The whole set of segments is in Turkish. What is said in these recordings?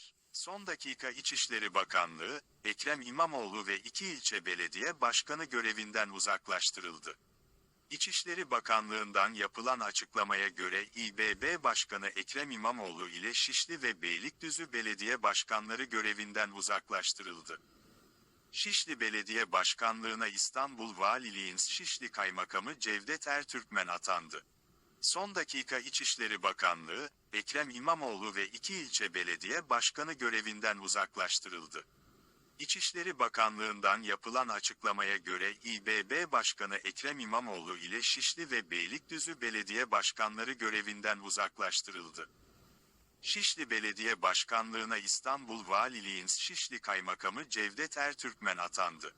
haber. Son dakika İçişleri Bakanlığı, Ekrem İmamoğlu ve iki ilçe belediye başkanı görevinden uzaklaştırıldı. İçişleri Bakanlığı'ndan yapılan açıklamaya göre İBB Başkanı Ekrem İmamoğlu ile Şişli ve Beylikdüzü Belediye Başkanları görevinden uzaklaştırıldı. Şişli Belediye Başkanlığı'na İstanbul Valiliğin Şişli Kaymakamı Cevdet Ertürkmen atandı. Son dakika İçişleri Bakanlığı, Ekrem İmamoğlu ve iki ilçe belediye başkanı görevinden uzaklaştırıldı. İçişleri Bakanlığı'ndan yapılan açıklamaya göre İBB Başkanı Ekrem İmamoğlu ile Şişli ve Beylikdüzü Belediye Başkanları görevinden uzaklaştırıldı. Şişli Belediye Başkanlığı'na İstanbul Valiliğin Şişli Kaymakamı Cevdet Ertürkmen atandı.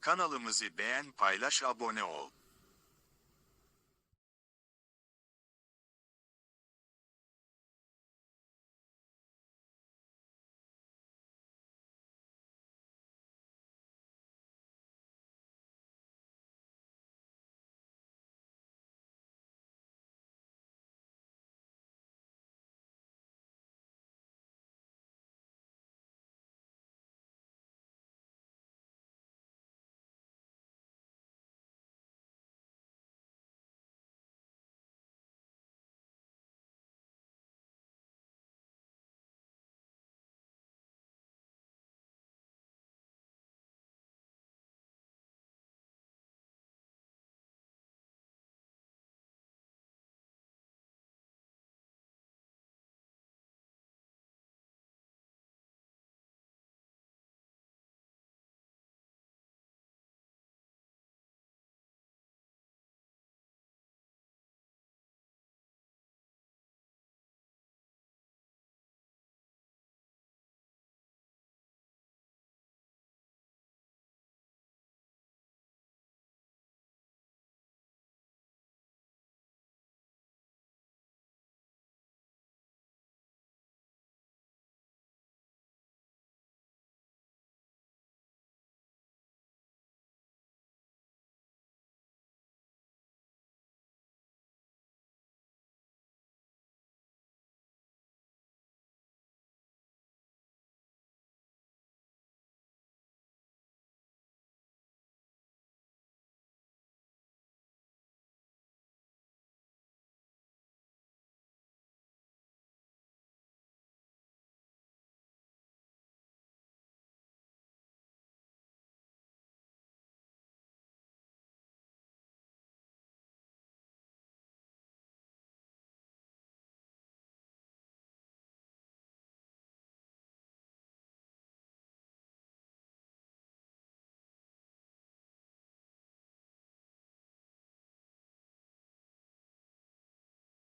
Kanalımızı beğen paylaş abone ol.